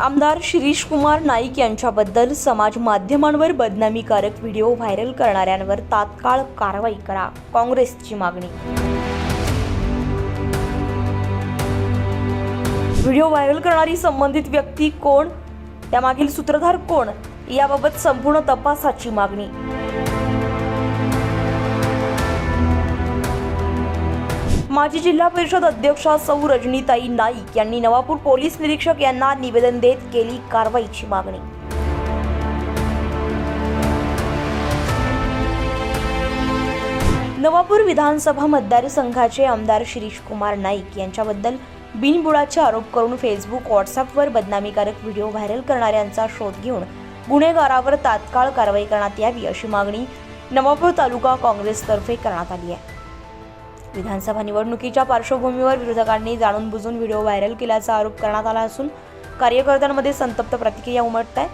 आमदार शिरीष कुमार नाईक यांच्याबद्दल समाज माध्यमांवर बदनामीकारक व्हिडिओ व्हायरल करणाऱ्यांवर तात्काळ कारवाई करा. काँग्रेसची मागणी. व्हिडिओ व्हायरल करणारी संबंधित व्यक्ती कोण? त्यामागील सूत्रधार कोण? याबाबत संपूर्ण तपासाची मागणी. माजी जिल्हा परिषद अध्यक्षा सौ रजनीताई नाईक यांनी नवापूर पोलीस निरीक्षक यांना निवेदन देत केली कारवाईची मागणी. नवापूर विधानसभा मतदारसंघाचे आमदार शिरीष कुमार नाईक यांच्याबद्दल बिनबुडाचे आरोप करून फेसबुक व्हॉट्सअपवर बदनामीकारक व्हिडिओ व्हायरल करणाऱ्यांचा शोध घेऊन गुन्हेगारावर तात्काळ कारवाई करण्यात यावी अशी मागणी नवापूर तालुका काँग्रेसतर्फे करण्यात आली आहे. विधानसभा निवडणुकीच्या पार्श्वभूमीवर विरोधकांनी जाणून बुजून व्हिडिओ व्हायरल केल्याचा आरोप करण्यात आला असून कार्यकर्त्यांमध्ये संतप्त प्रतिक्रिया उमटत आहे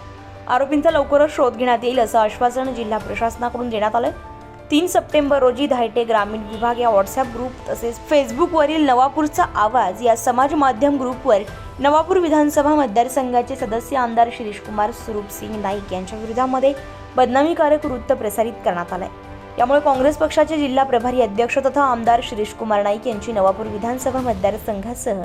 आरोपींचा लवकरच शोध घेण्यात येईल असं आश्वासन जिल्हा प्रशासनाकडून देण्यात आलं तीन सप्टेंबर रोजी धायटे ग्रामीण विभाग या व्हॉट्सअप ग्रुप तसेच फेसबुकवरील नवापूरचा आवाज या समाज माध्यम ग्रुपवर नवापूर विधानसभा मतदारसंघाचे सदस्य आमदार शिरीष कुमार स्वरूप सिंग नाईक यांच्या विरोधामध्ये बदनामीकारक वृत्त प्रसारित करण्यात आलं आहे यामुळे काँग्रेस पक्षाचे जिल्हा प्रभारी अध्यक्ष तथा आमदार शिरीष कुमार नाईक यांची नवापूर विधानसभा मतदारसंघासह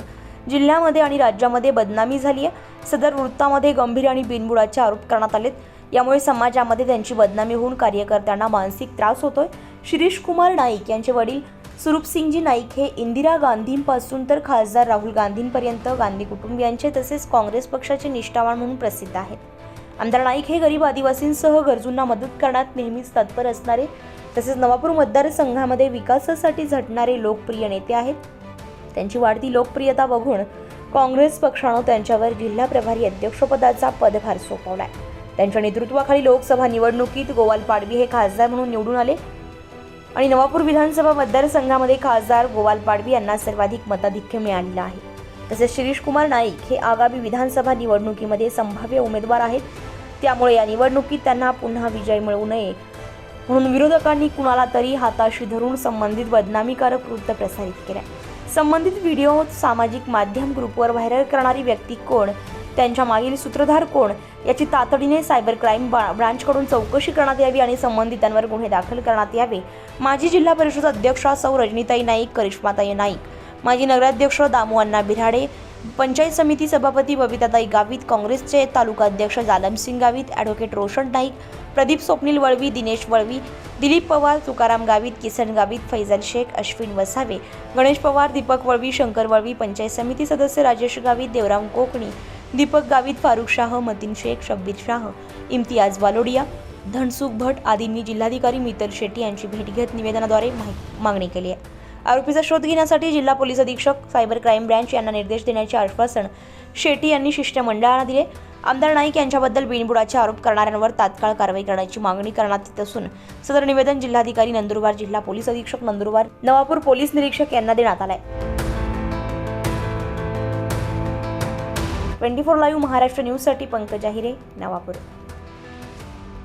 जिल्ह्यामध्ये आणि राज्यामध्ये बदनामी झाली आहे. सदर वृत्तामध्ये गंभीर आणि बिनबुडाचे आरोप करण्यात आलेत. यामुळे समाजामध्ये त्यांची बदनामी होऊन कार्यकर्त्यांना मानसिक त्रास होतोय. शिरीष कुमार नाईक यांचे वडील सुरूपसिंगजी नाईक हे इंदिरा गांधींपासून तर खासदार राहुल गांधींपर्यंत गांधी कुटुंबियांचे तसेच काँग्रेस पक्षाचे निष्ठावान म्हणून प्रसिद्ध आहेत. आमदार नाईक हे गरीब आदिवासींसह गरजूंना मदत करण्यात नेहमीच तत्पर असणारे तसेच नवापूर मतदारसंघामध्ये विकासासाठी झटणारे लोकप्रिय नेते आहेत. त्यांची वाढती लोकप्रियता बघून काँग्रेस पक्षानं त्यांच्यावर जिल्हा प्रभारी अध्यक्षपदाचा पदभार सोपवलाय. त्यांच्या नेतृत्वाखाली लोकसभा निवडणुकीत गोवाल पाडवी हे खासदार म्हणून निवडून आले. आणि नवापूर विधानसभा मतदारसंघामध्ये खासदार गोवाल पाडवी यांना सर्वाधिक मताधिक्य मिळालेलं आहे. तसेच शिरीष कुमार नाईक हे आगामी विधानसभा निवडणुकीमध्ये संभाव्य उमेदवार आहेत. त्यामुळे या निवडणुकीत त्यांना पुन्हा विजय मिळवू नये म्हणून विरोधकांनी कुणाला तरी हाताशी धरून संबंधित बदनामीकारक वृत्त प्रसारित केल्या संबंधित व्हिडिओ सामाजिक माध्यम ग्रुपवर व्हायरल करणारी व्यक्ती कोण? त्यांच्या मागील सूत्रधार कोण? याची तातडीने सायबर क्राईम ब्रा- ब्रांचकडून चौकशी करण्यात यावी आणि संबंधितांवर गुन्हे दाखल करण्यात यावे. माजी जिल्हा परिषद अध्यक्षा सौ. रजनीताई नाईक करिश्माताई नाईक. माजी नगराध्यक्ष दामू अण्णा बिराडे पंचायत समिती सभापती बबिताताई गावित काँग्रेसचे तालुका अध्यक्ष जालमसिंग गावित ॲडव्होकेट रोशन नाईक प्रदीप स्वप्नील वळवी दिनेश वळवी दिलीप पवार तुकाराम गावित किसन गावित फैजल शेख अश्विन वसावे गणेश पवार दीपक वळवी शंकर वळवी पंचायत समिती सदस्य राजेश गावित देवराम कोकणी दीपक गावित फारुख शाह मतीन शेख शब्बीर शाह इम्तियाज वालोडिया धनसुख भट आदींनी जिल्हाधिकारी मितल शेट्टी यांची भेट घेत निवेदनाद्वारे मागणी केली आहे. आरोपीचा शोध घेण्यासाठी जिल्हा पोलीस अधीक्षक सायबर क्राईम ब्रँच यांना निर्देश देण्याचे आश्वासन शेट्टी यांनी शिष्टमंडळाला दिले. आमदार नाईक यांच्याबद्दल बिनबुडाचे आरोप करणाऱ्यांवर तात्काळ कारवाई करण्याची मागणी करण्यात येत असून सदर निवेदन जिल्हाधिकारी नंदुरबार जिल्हा पोलीस अधीक्षक नंदुरबार नवापूर पोलीस निरीक्षक यांना देण्यात आलाय. ट्वेंटी फोर लाईव्ह महाराष्ट्र न्यूजसाठी पंकज आहिरे नवापूर.